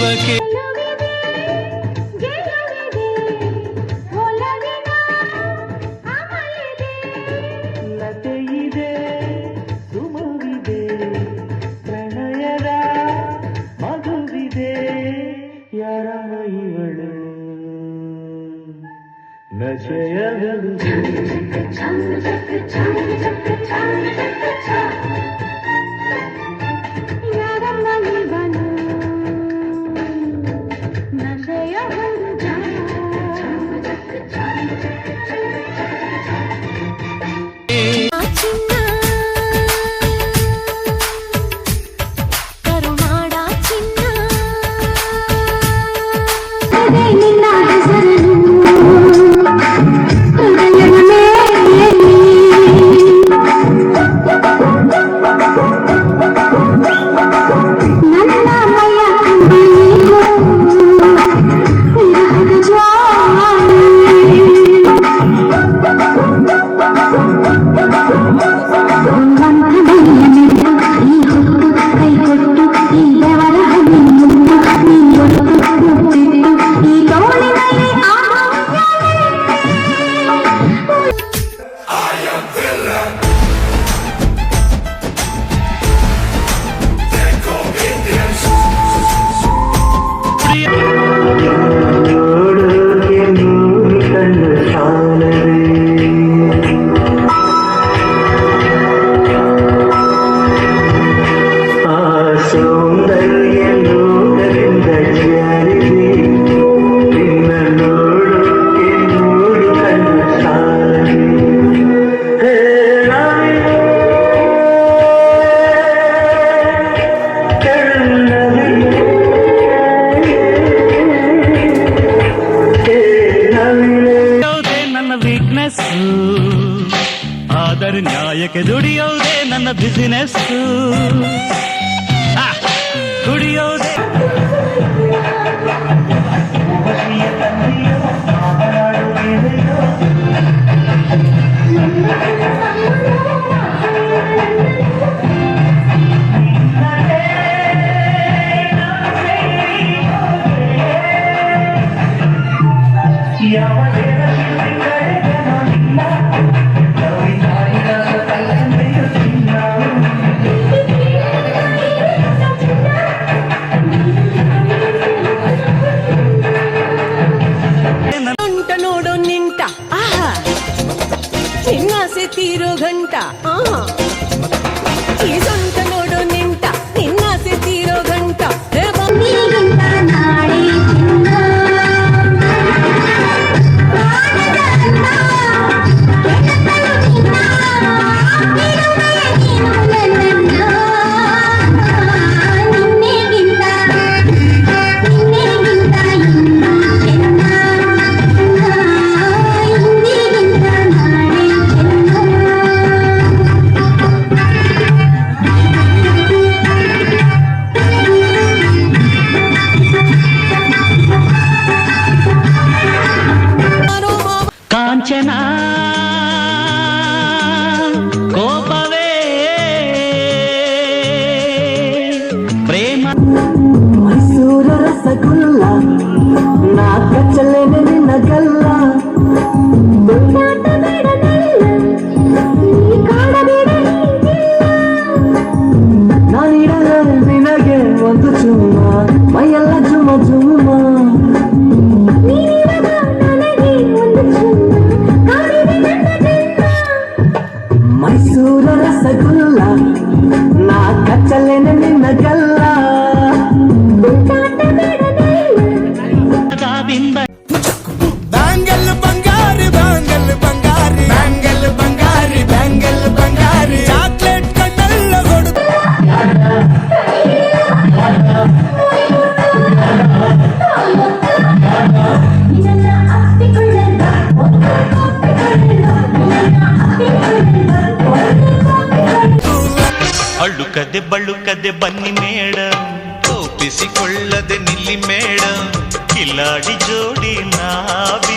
జీవకే ಜಯಗಲು ಚಂದ್ರ ಚಕ್ರ ಚಂದ್ರ ಚಕ್ರ ಚಂದ್ರ ಚಕ್ರ ಚಂದ್ರ ಅದಕ್ಕೆ ದುಡಿಯೋದೆ ನನ್ನ ಬಿಸಿನೆಸ್ ದುಡಿಯೋದೇ ಯಾವ గంట. ఆహా. చిన్నాసే తీరో గంట. ఆహా. ఈ సొంతం Bye. ಬಳುಕದೆ ಬಳುಕದೆ ಬನ್ನಿ ಮೇಡಮ್ ಕೋಪಿಸಿಕೊಳ್ಳದೆ ನಿಲ್ಲಿ ಮೇಡ. ಕಿಲಾಡಿ ಜೋಡಿ ನಾವಿ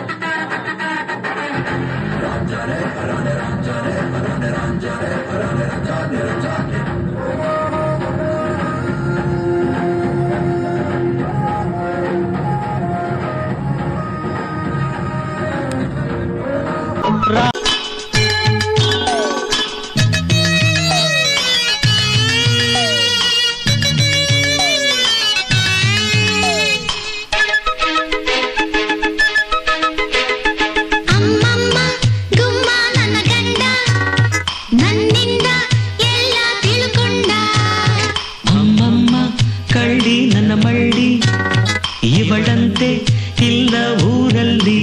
ಚಿಲ್ಲ ಊರಲ್ಲಿ